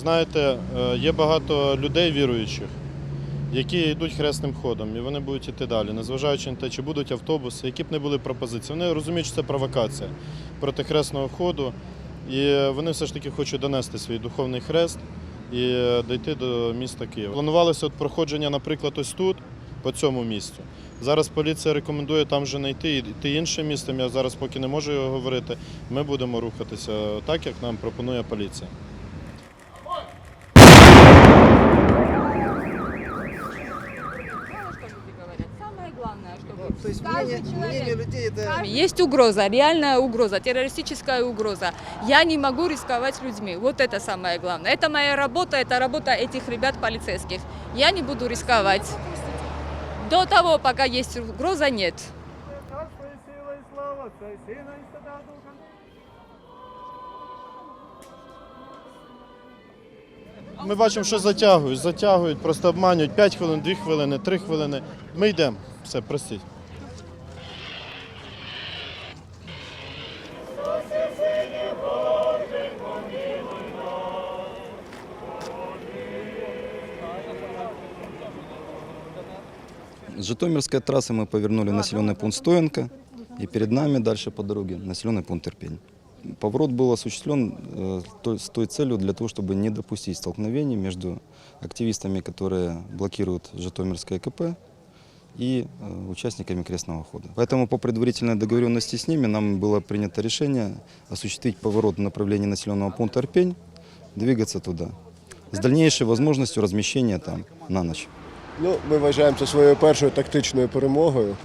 Знаєте, е, є багато людей віруючих, які йдуть хресним ходом, і вони будуть йти далі, незважаючи на те, чи будуть автобуси, які б не були пропозиції. Вони розуміють, що це провокація проти хресного ходу, і вони все ж таки хочуть донести свій духовний хрест і е, дійти до міста Києва. Планувалося от проходження, наприклад, ось тут, по цьому місцю. Зараз поліція рекомендує там вже не йти, йти іншим містом. Я зараз поки не можу його говорити. Ми будемо рухатися так, як нам пропонує поліція. мнение, человек... мнение людей это Есть угроза, реальная угроза, террористическая угроза. Я не могу рисковать людьми. Вот это самое главное. Это моя работа, это работа этих ребят полицейских. Я не буду рисковать. До того, пока есть угроза, нет. Царство і сила, і слава, Отця і Сина, і Святого Духа. Ми бачимо, що затягують, затягують, просто обманюють 5 хвилин, 2 хвилини, 3 хвилини. Ми йдемо. Все, простіть. С Житомирской трассы мы повернули населенный пункт Стоенко, и перед нами дальше по дороге населенный пункт Терпень. Поворот был осуществлен э, с той целью для того, чтобы не допустить столкновений между активистами, которые блокируют Житомирское КП, и э, участниками крестного хода. Поэтому по предварительной договоренности с ними нам было принято решение осуществить поворот в направлении населенного пункта Арпень, двигаться туда, с дальнейшей возможностью размещения там на ночь. Ну, ми вважаємо це своєю першою тактичною перемогою.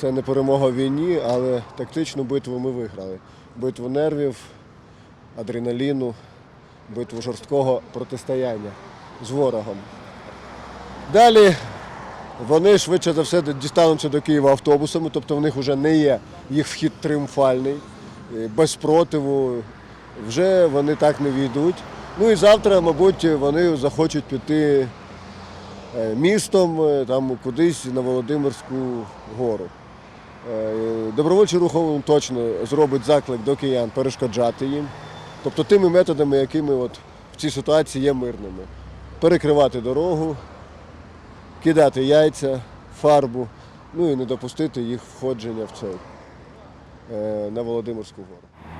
Це не перемога в війні, але тактичну битву ми виграли. Битву нервів, адреналіну, битву жорсткого протистояння з ворогом. Далі вони швидше за все дістануться до Києва автобусами, тобто в них вже не є їх вхід тріумфальний, без спротиву. Вже вони так не війдуть. Ну і завтра, мабуть, вони захочуть піти містом, е, там кудись на Володимирську гору. Е, Добровольчий рух точно зробить заклик до киян перешкоджати їм. Тобто тими методами, якими от в цій ситуації є мирними. Перекривати дорогу, кидати яйця, фарбу, ну і не допустити їх входження в цей, е, на Володимирську гору.